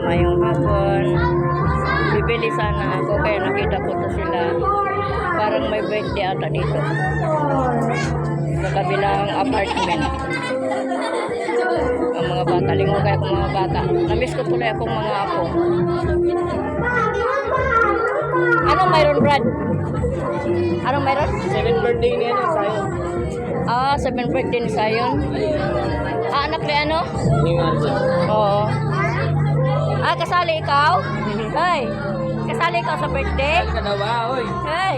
Ngayong hapon, bibili sana ako kaya nakita ko to sila. Parang may birthday ata dito. Sa kabilang apartment. Ang mga bata, lingo kaya akong mga bata. Namiss ko tuloy akong mga apo. Anong mayroon, Brad? Anong mayroon? Seventh birthday niya na sa'yo. Ah, seven birthday ni Sayon. Ah, anak ni ano? Ano. Oo. Ah, kasali ikaw? Hey, kasali ikaw sa birthday? Ka na ba, oy? Hey.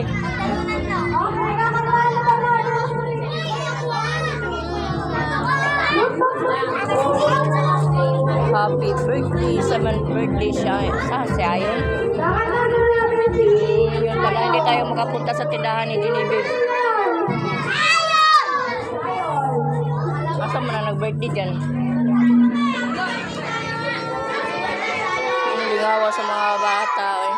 Happy birthday, seventh birthday siya. Saan siya yun? Yun pala, hindi tayo makapunta sa tindahan ni Genevieve. Asa mo na nag-birthday dyan? Ligawa sa mga bata. Eh.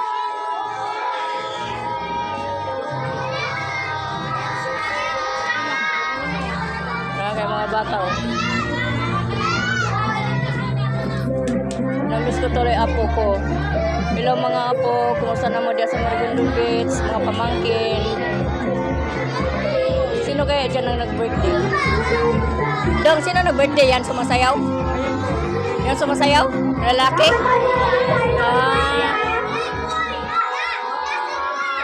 Kay mga bata oh. Namiss ko tuloy apo ko. Hello mga apo, kumusta na mo diya sa Marigondo Beach, mga pamangkin. Sino kaya dyan ang nag-birthday? Dong, sino nag-birthday yan? Sumasayaw? Yan sumasayaw? Lalaki? Ah.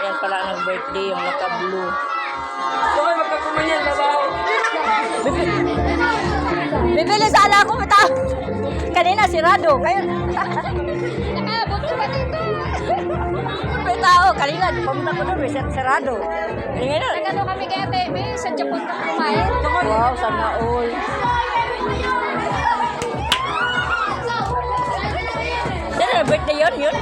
Yan pala ang nag-birthday, yung naka-blue. Okay, magkakumanyan na ba? Bibili sana ako ito. Kanina sirado. Ngayon. Nakaabot ka ba dito? May tao. Kanina, pumunta ko doon. Sirado. Ngayon. Nagano kami kaya Tebe, sa Japan ka kumain. Wow, sana all. Na birthday yun? Yun?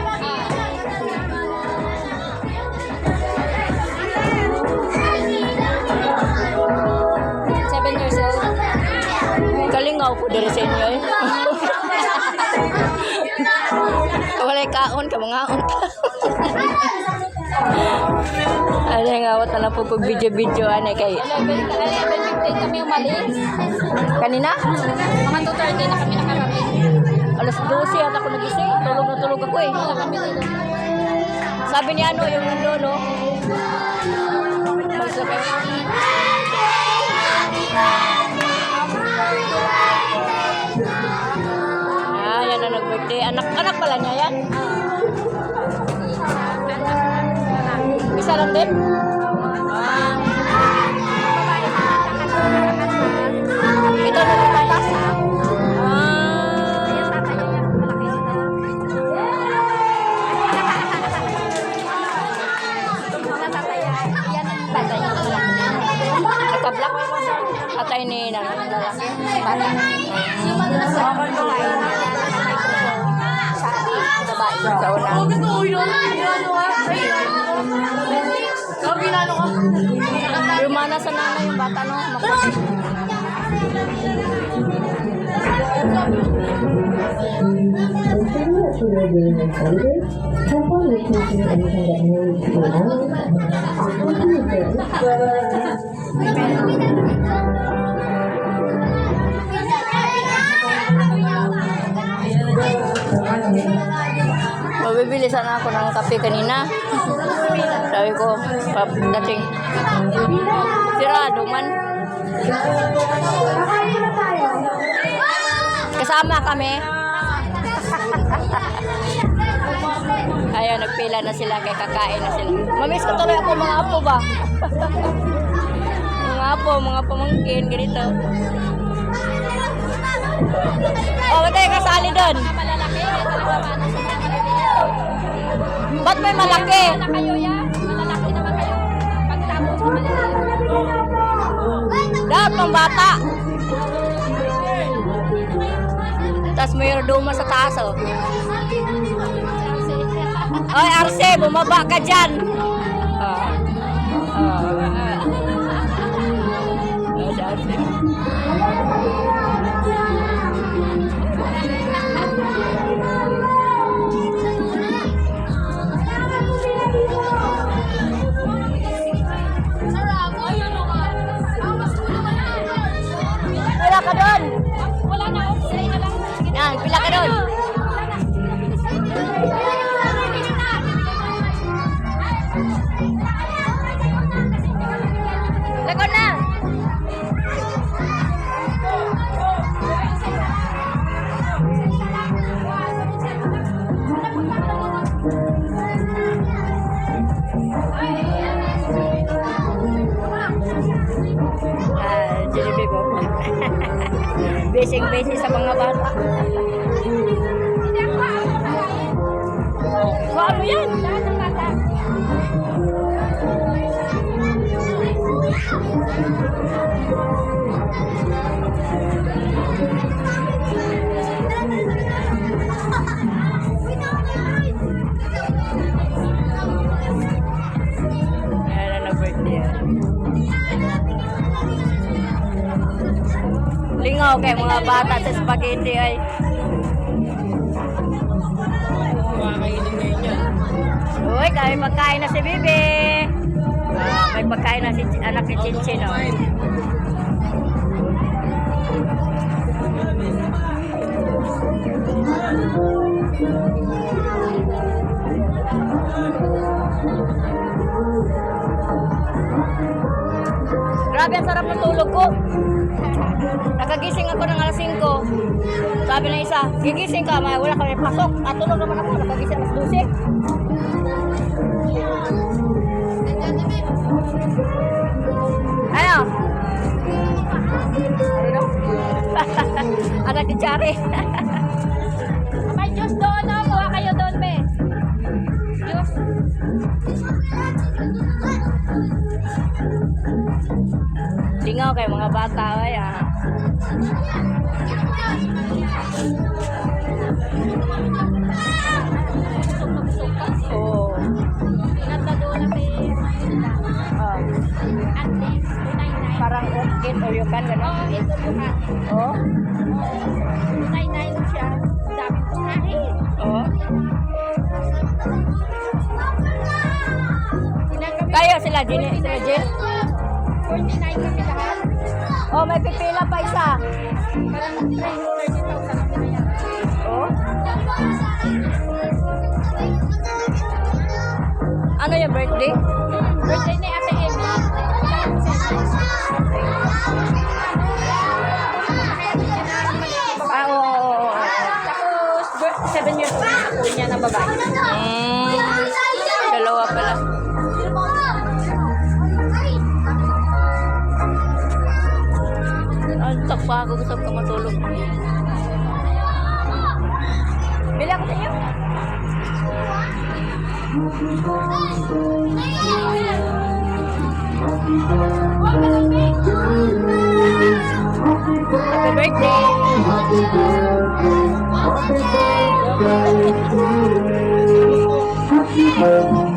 Seven years old. Kalingaw ko diri sa inyo eh. Walay kaon ka mga on. Ano yung awat na po video-video ane kay 11, 11, 15 kami umalis. kanina? Mga 2.30 na kami nakarating. Alas 12 at ako nagising. Tulog na tulog ako eh. Sabi ni ano yung no? Magsakay. Ah, yan na nag-birthday. Anak, anak pala niya yan? Isa lang din? Bata. Sa una. Lumana sa nanay yung bata no. Maputi. Consider to remain included. Upon requesting anything that moves you out, Mabibili sana ako ng kape kanina. Sabi ko, pagdating. Sirado man. Kasama kami. Ayun, nagpila na sila kay kakain na sila. Mamiss ko tuloy ako mga apo ba? mga apo, mga pamangkin, ganito. Oh, tayo kasali doon? Malalaki, Ba't may malaki? Na kayo ya, malalaki naman kayo. Pagtapos sa maliliit. Dapat pang bata. Tapos may duma sa taas, oh. Oy, Arce, bumaba ka dyan. Bising-busy sa mga bata. Lingaw kay mga bata sa spaghetti ay. Uy, kami pagkain na si Bibi. May pagkain na si anak ni Chinchin. Oh. Grabe ang sarap ng tulog ko. Nakagising ako ng alas 5. Sabi ng isa, gigising ka, ma- wala kami pasok. At tulog naman ako, nakagising alas 12. Ano? Anak ni Chari. Lingaw kay mga bata ay ah. Na least 299. parang or you can Oo, gano'n. ito hat. Oh. 299 siya. Daming kumain. Oh. Sila kami. Kaya sila din sila Jen. 49 kami lahat. Oh, may pipila pa isa. Parang 30,000 kami na yan. Oh. Ano yung birthday? Birthday ni Ate Emmy. Ah, oo, oo, oo. Tapos, bir- seven years old na po niya na babae. Mm, dalawa pala. Ako, gusto ko matulog. Bili ako sa inyo. Happy birthday! Happy birthday to you.